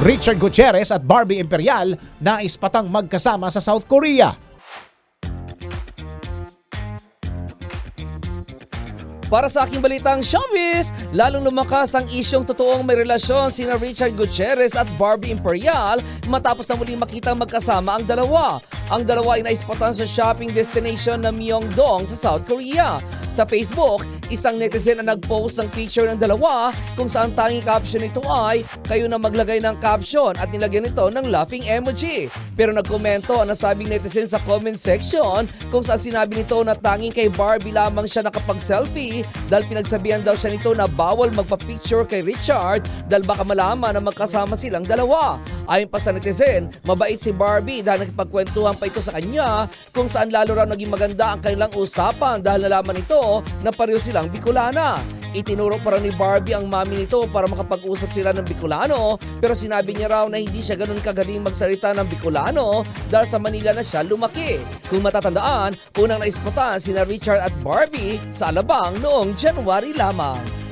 Richard Gutierrez at Barbie Imperial nais patang magkasama sa South Korea. Para sa aking balitang showbiz, lalong lumakas ang isyong totoong may relasyon sina Richard Gutierrez at Barbie Imperial matapos na muling makita magkasama ang dalawa. Ang dalawa ay naispatan sa shopping destination na Myeongdong sa South Korea. Sa Facebook, isang netizen ang nag-post ng picture ng dalawa kung saan tanging caption nito ay kayo na maglagay ng caption at nilagyan nito ng laughing emoji. Pero nagkomento ang nasabing netizen sa comment section kung saan sinabi nito na tanging kay Barbie lamang siya nakapag-selfie dahil pinagsabihan daw siya nito na bawal magpa-picture kay Richard dahil baka malaman na magkasama silang dalawa. Ayon pa sa netizen, mabait si Barbie dahil nakipagkwentuhan pa ito sa kanya kung saan lalo raw naging maganda ang kanilang usapan dahil nalaman ito na pareho silang Bicolana. Itinuro pa ni Barbie ang mami nito para makapag-usap sila ng Bicolano pero sinabi niya raw na hindi siya ganun kagaling magsalita ng Bicolano dahil sa Manila na siya lumaki. Kung matatandaan, unang naispatan sina Richard at Barbie sa Alabang noong January lamang.